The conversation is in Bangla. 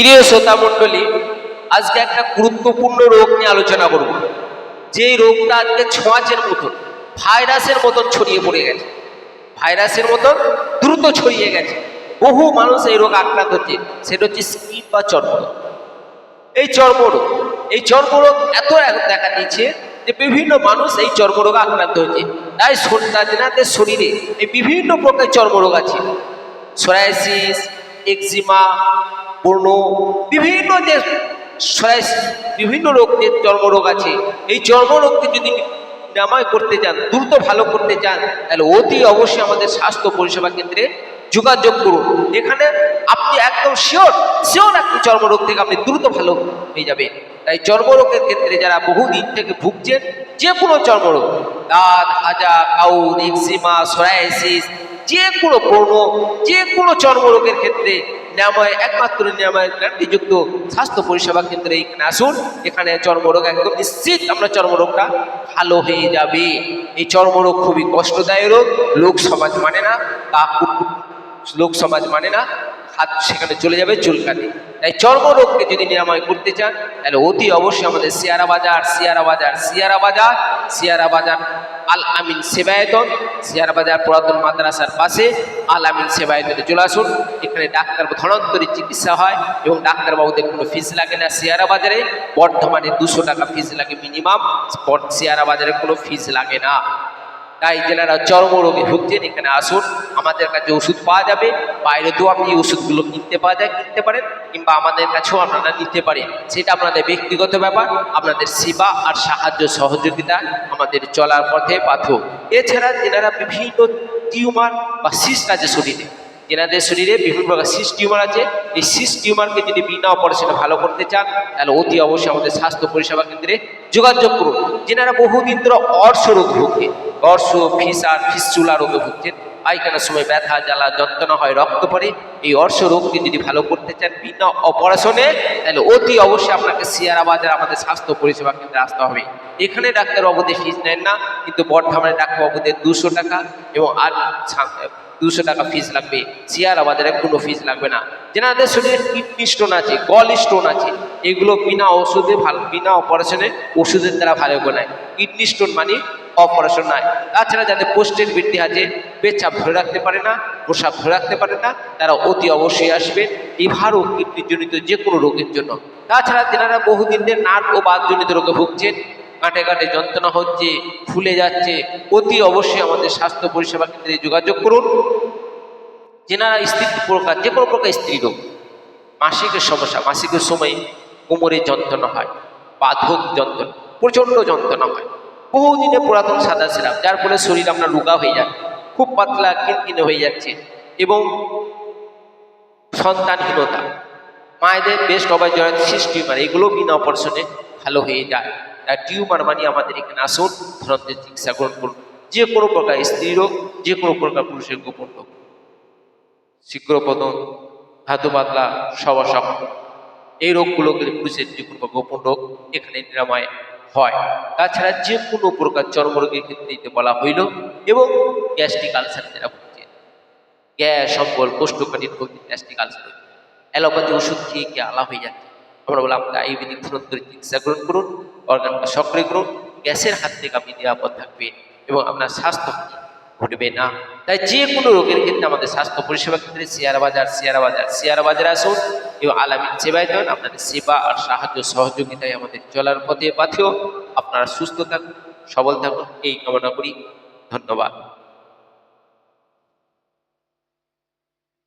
প্রিয় শ্রোতা মণ্ডলী, আজকে একটা গুরুত্বপূর্ণ রোগ নিয়ে আলোচনা করব। যেই রোগটা আজকে ছোঁয়াচের মতন, ভাইরাসের মতন ছড়িয়ে পড়ে গেছে। ভাইরাসের মতন দ্রুত ছড়িয়ে গেছে। বহু মানুষ এই রোগ আক্রান্ত হচ্ছে। সেটা হচ্ছে স্কিন বা চর্মরোগ এই চর্মরোগ এই চর্মরোগ এত দেখা দিচ্ছে যে বিভিন্ন মানুষ এই চর্মরোগে আক্রান্ত হচ্ছে। তাই তাদের শরীরে এই বিভিন্ন প্রকার চর্মরোগ আছে। সোরাইসিস এক্সিমা পূর্ণ বিভিন্ন যে বিভিন্ন রোগ যে চর্মরোগ আছে, এই চর্মরোগকে যদি নিরাময় করতে চান, দ্রুত ভালো করতে চান, তাহলে অতি অবশ্যই আমাদের স্বাস্থ্য পরিষেবা কেন্দ্রে যোগাযোগ করুন। এখানে আপনি একদম শিওর শিওর আপনি চর্মরোগ থেকে আপনি দ্রুত ভালো হয়ে যাবেন। তাই চর্মরোগের ক্ষেত্রে যারা বহুদিন থেকে ভুগছেন, যে কোনো চর্মরোগ, দাঁত, হাজা, কাউন, এক্সিমা সোরাইসিস যে কোনো পূর্ণ যে কোনো চর্মরোগের ক্ষেত্রে নিরাময় একমাত্র নিরাময় গ্যারান্টিযুক্ত স্বাস্থ্য পরিষেবা কেন্দ্রে এখানে আসুন। এখানে চর্মরোগ একদম নিশ্চিত আমরা চর্মরোগটা ভালো হয়ে যাবে। এই চর্মরোগ খুবই কষ্টদায়ক রোগ, লোক সমাজ মানে না কুকুর লোক সমাজ মানে না, হাত সেখানে চলে যাবে চুলকানি তাই চর্মরোগকে যদি নিরাময় করতে চান, তাহলে অতি অবশ্যই আমাদের সিয়ারা বাজার সিয়ারা বাজার সিয়ারা বাজার সিয়ারা বাজার আল আমিন সেবায়তন, সিয়ারা বাজার পুরাতন মাদ্রাসার পাশে আল আমিন সেবায়তনে চলে আসুন, এখানে ডাক্তার ধনন্তরী চিকিৎসা হয় এবং ডাক্তারবাবুদের কোনো ফিস লাগে না। সিয়ারা বাজারে বর্ধমানে দুশো টাকা ফিস লাগে মিনিমাম সিয়ারা বাজারে কোনো ফিস লাগে না। তাই যারা চর্মরোগে ভুগছেন, এখানে আসুন, আমাদের কাছে ওষুধ পাওয়া যাবে। বাইরেতেও আপনি ওষুধগুলো কিনতে পাওয়া যায়, কিনতে পারেন, কিংবা আমাদের কাছেও আপনারা নিতে পারেন। সেটা আপনাদের ব্যক্তিগত ব্যাপার, আপনাদের সেবা আর সাহায্য সহযোগিতা আমাদের চলার পথে পাথর এছাড়া যেনারা বিভিন্ন টিউমার বা সিস্ট আছে শরীরে। যেনাদের শরীরে বিভিন্ন প্রকার সিস টিউমার আছে, এই সিস টিউমারকে যদি বিনা অপারেশনে ভালো করতে চান, তাহলে অতি অবশ্যই আমাদের স্বাস্থ্য পরিষেবা কেন্দ্রে যোগাযোগ করুন। যেনারা বহুদিন ধরে অর্শ রোগ ভুগছে অর্শ ফিসার ফিসচুলা রোগে ভুগছেন পায়খানার সময় ব্যথা, জ্বালা, যন্ত্রণা হয়, রক্ত পড়ে, এই অর্শ রোগকে যদি ভালো করতে চান বিনা অপারেশনে, তাহলে অতি অবশ্যই আপনাকে সিয়ারা বাজার আমাদের স্বাস্থ্য পরিষেবা কেন্দ্রে আসতে হবে। এখানে ডাক্তারবাবুদের ফিস নেন না, কিন্তু বর্ধমানে ডাক্তারবাবুদের দুশো টাকা এবং আর দুশো টাকা ফিস লাগবে। সিয়ারা বাজারে কোনো ফিস লাগবে না। যেনাদের শরীরে কিডনি স্টোন আছে গল স্টোন আছে, এগুলো বিনা ওষুধে ভালো বিনা অপারেশনে ওষুধের দ্বারা ভালো করে নেয়। কিডনি স্টোন মানে অপারেশন নয় তাছাড়া যাদের পোস্টের বৃদ্ধি আছে, পেচ্ছাপ ধরে রাখতে পারে না, প্রসাব ধরে রাখতে পারে না, তারা অতি অবশ্যই আসবেন লিভার ও কিডনি জনিত যে কোনো রোগের জন্য। তাছাড়া যেনারা বহুদিন ধরে নাট ও বাদজনিত রোগে ভুগছেন। কাটে কাটে যন্ত্রণা হচ্ছে, ফুলে যাচ্ছে। অতি অবশ্যই আমাদের স্বাস্থ্য পরিষেবা কেন্দ্রে যোগাযোগ করুন। যেনারা স্ত্রী প্রকার যে কোনো প্রকার স্ত্রী রোগ, মাসিকের সমস্যা, মাসিকের সময় কোমরে যন্ত্রণা হয়, বাধক যন্ত্রণা, প্রচণ্ড যন্ত্রণা হয়। বহুদিনে পুরাতন সাদা সিরাপ, যার ফলে শরীর আপনার রোগা হয়ে যায়, খুব পাতলা কিনকিনে হয়ে যাচ্ছে এবং সন্তানহীনতা। মায়েদের বেস্ট অবাই জড়াতে শেষ টিউমার, এগুলো বিনা অপারেশনে ভালো হয়ে যায়। তাই টিউমার মানে আমাদের এখানে আসুন, ধরনের চিকিৎসা গ্রহণ করুন। যে কোনো প্রকার স্ত্রী রোগ, যে কোনো প্রকার পুরুষের গোপন রোগ। শীঘ্রপতন ধাতু পাতলা সবাসক এই রোগগুলোকে পুরুষের যে কোনো গোপন রোগ, এখানে নিরাময়। হয়। তাছাড়া যে কোনো প্রকার চর্মরোগের ক্ষেত্রে এতে বলা হইল এবং গ্যাস্ট্রিক আলসার যারা ভুগছে গ্যাস সম্বল কোষ্ঠকাঠিন ভোগী গ্যাস্ট্রিক আলসার অ্যালোপ্যাথি ওষুধ খেয়ে কে আলা হয়ে যাচ্ছে। আমরা বললাম, আপনি আয়ুর্বেদিক ধরনের চিকিৎসা গ্রহণ করুন অর্গানটা সক্রিয় করুন, গ্যাসের হাত থেকে আপনি নিরাপদ থাকবেন এবং আপনার স্বাস্থ্য ঘটবে না। তাই যে কোনো রোগের ক্ষেত্রে আমাদের স্বাস্থ্য পরিষেবা ক্ষেত্রে শেয়ার বাজার শেয়ার বাজার শেয়ার বাজার আসুন এবং আলামিন সেবায় দেন আপনাদের সেবা আর সাহায্য সহযোগিতায় আমাদের চলার পথে পাথেও আপনারা সুস্থ থাকুন, সবল থাকুন, এই কামনা করি, ধন্যবাদ।